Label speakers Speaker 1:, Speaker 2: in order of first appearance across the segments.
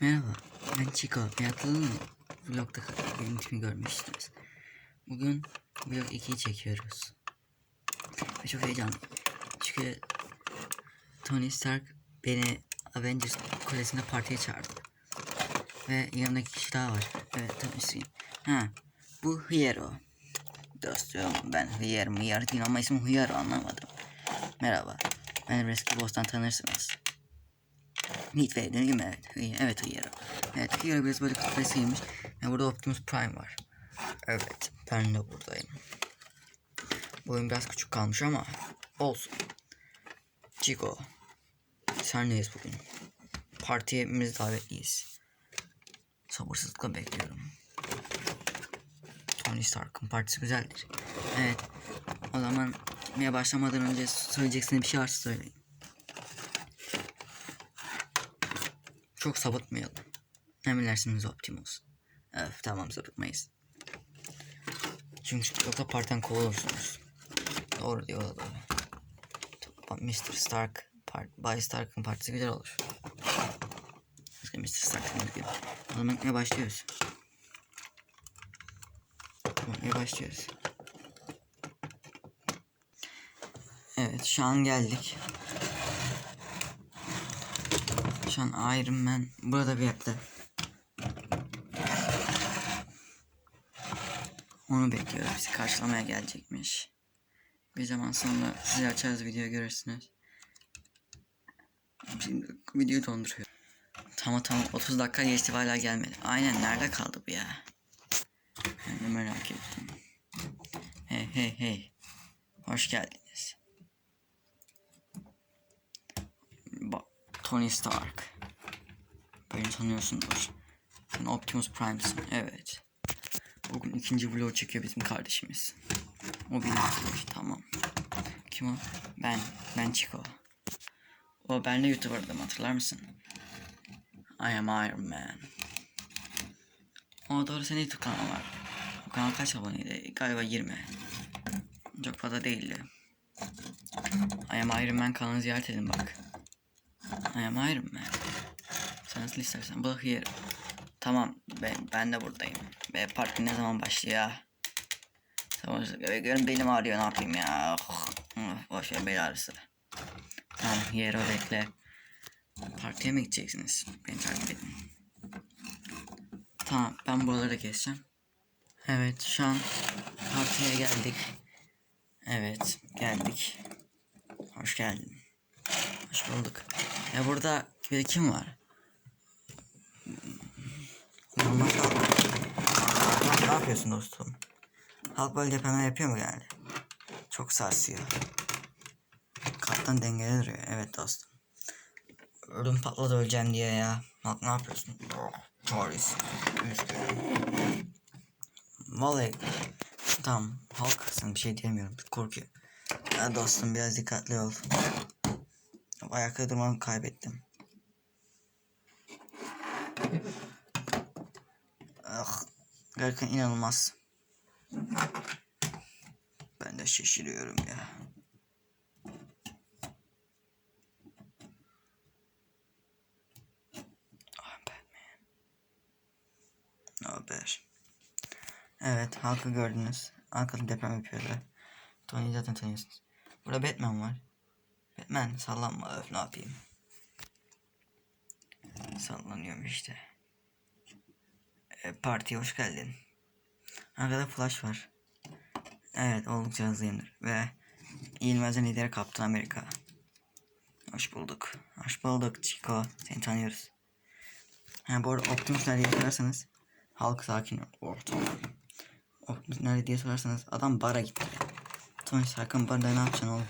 Speaker 1: Merhaba, ben Chico. Mı? Vlogda ismi görmüştünüz. Bugün vlog 2'yi çekiyoruz. Ve çok heyecanlıyım. Çünkü Tony Stark beni Avengers Kulesi'nde partiye çağırdı. Ve yanımdaki kişi daha var. Evet tanışayım. Ha, bu Hiyero. Dostum ben Hıyar mıyar değil ama ismi Hıyaro anlamadım. Merhaba. Beni eski boss'tan tanırsınız. Midway değil mi? Evet, Hıyar- evet Hıyaro. Evet Hıyaro biraz böyle kutlasıymış. Ve burada Optimus Prime var. Evet ben de buradayım. Bu oyun biraz küçük kalmış ama olsun. Chico. Senleyiz bugün. Partiye hepimiz davetliyiz. Sabırsızlıkla bekliyorum. Tony Stark'ın partisi güzeldir. Evet. O zaman gitmeye başlamadan önce söyleyeceksiniz bir şey varsa söyleyin. Çok sapıtmayalım. Emredersiniz Optimus. Evet tamam sapıtmayız. Çünkü yoksa partiden kovulursunuz. Doğru diyor da doğru. Mr. Stark, part, Bay Stark'ın partisi güzel olur. Başka Mr. Stark'ın gibi. O zaman gitmeye başlıyoruz. Gitmeye başlıyoruz. Evet şu an geldik. Şu an Iron Man burada bir yerde. Onu bekliyoruz. Bizi karşılamaya gelecekmiş. Bir zaman sonra size açarız video görürsünüz. Şimdi videoyu donduruyor. Tamam tamam 30 dakika geçti hala gelmedi. Aynen nerede kaldı bu ya? De merak ettim. Hey hey hey. Hoş geldiniz. Bak Tony Stark. Beni tanıyorsundur. Sen Optimus Prime'sin. Evet. Bugün ikinci vlog çekiyor bizim kardeşimiz. O arkadaş. Tamam. Kim o? Ben. Ben Chico. O ben de YouTuber'dım hatırlar mısın? I am Iron Man. O doğru senin YouTube kanalı var. O kanal kaç aboneydi? Galiba 20. Çok fazla değildi. I am Iron Man kanalını ziyaret edin bak. I am Iron Man. Sen nasıl istersen. Bu here. Tamam ben, ben de buradayım. Ve parti ne zaman başlıyor? Tamam benim ağrıyor ne yapayım ya. Oh, boş ver bel ağrısı. Tamam yere bekle. Partiye mi gideceksiniz? Beni takip edin. Tamam ben buraları da keseceğim. Evet şu an partiye geldik. Evet geldik. Hoş geldin. Hoş bulduk. Ya burada bir kim var? Normal halk. Ne yapıyorsun dostum? Halk böyle depremler yapıyor mu yani? Çok sarsıyor. Kaptan dengede duruyor. Evet dostum. Ödüm patladı öleceğim diye ya. Halk ne yapıyorsun? Paris. Üzgünüm. Vallahi tamam halk sana bir şey diyemiyorum korkuyor. Ya dostum biraz dikkatli ol. Ayakta durmamı kaybettim. Ah, gerçekten inanılmaz. Ben de şaşırıyorum ya. Ah haber? Evet, halkı gördünüz. Arkada deprem yapıyorlar. Tony'yi zaten tanıyorsunuz. Burada Batman var. Batman sallanma öf ne yapayım. Sallanıyorum işte. E, partiye hoş geldin. Arkada Flash var. Evet oldukça hızlıyımdır. Ve İlmez'in lideri Kaptan Amerika. Hoş bulduk. Hoş bulduk Chico. Seni tanıyoruz. Ha bu arada Optimus nerede sorarsanız halk sakin tamam. Optimus nerede diye sorarsanız adam bara gitti. Tony Stark'ın barda ne yapacaksın oğlum?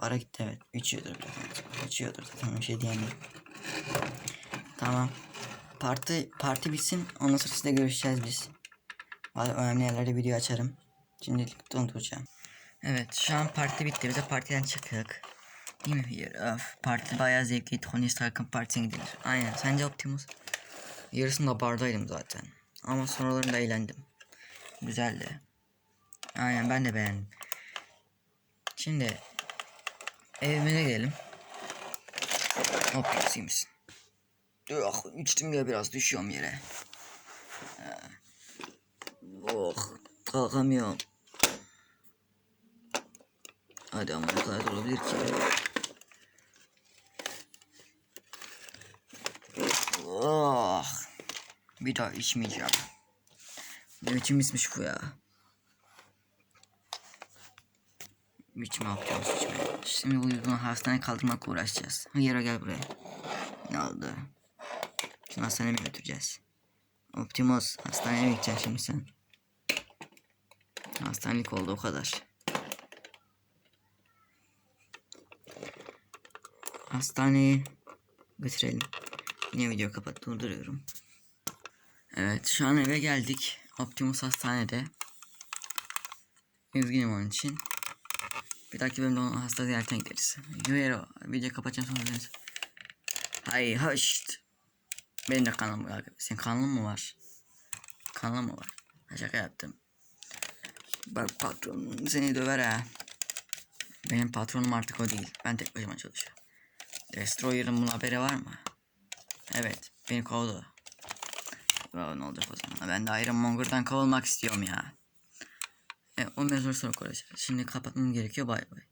Speaker 1: Bara gitti evet. İçiyordur biraz. İçiyordur zaten bir şey diyen değil. Tamam. Parti parti bitsin. Ondan sonra sizle görüşeceğiz biz. Bazı önemli yerlerde video açarım. Şimdilik donduracağım. Evet şu an parti bitti. Biz de partiden çıktık. Değil mi Hıyır? Öf. Parti bayağı zevkli. Tony Stark'ın partisine gidilir. Aynen. Sence Optimus? Yarısında bardaydım zaten. Ama sonralarında eğlendim. Güzeldi. Aynen ben de beğendim. Şimdi evimize gidelim. Optimus'uymuş. Oh, içtim ya biraz düşüyorum yere. Ha. Oh kalkamıyorum. Hadi ama ne kadar olabilir ki? Oh. Bir daha içmeyeceğim. Ne biçim ismiş bu ya? Biçim yapacağız. Şimdi bu yüzden hastaneye kaldırmakla uğraşacağız. Hayır gel buraya. Ne oldu? Şimdi hastaneye mi götüreceğiz? Optimus hastaneye mi gideceksin şimdi sen? Hastanelik oldu o kadar. Hastaneye götürelim. Yine video kapat durduruyorum. Evet şu an eve geldik. Optimus hastanede. Üzgünüm onun için. Bir dahaki bölümde onu hasta ziyaretine gideriz. Yürü video kapatacağım sonra döneriz. Hay hoşt. Benim de kanalım var. Senin kanalın mı var? Kanalın mı var? Şaka yaptım. Bak patronun seni döver ha. Benim patronum artık o değil. Ben tek başıma çalışıyorum. Destroyer'ın bunun haberi var mı? Evet. Beni kovdu. Ya, ne olacak o zaman? Ben de Iron Monger'dan kovulmak istiyorum ya. E, o mezar sonra konuşacağız. Şimdi kapatmam gerekiyor. Bay bay.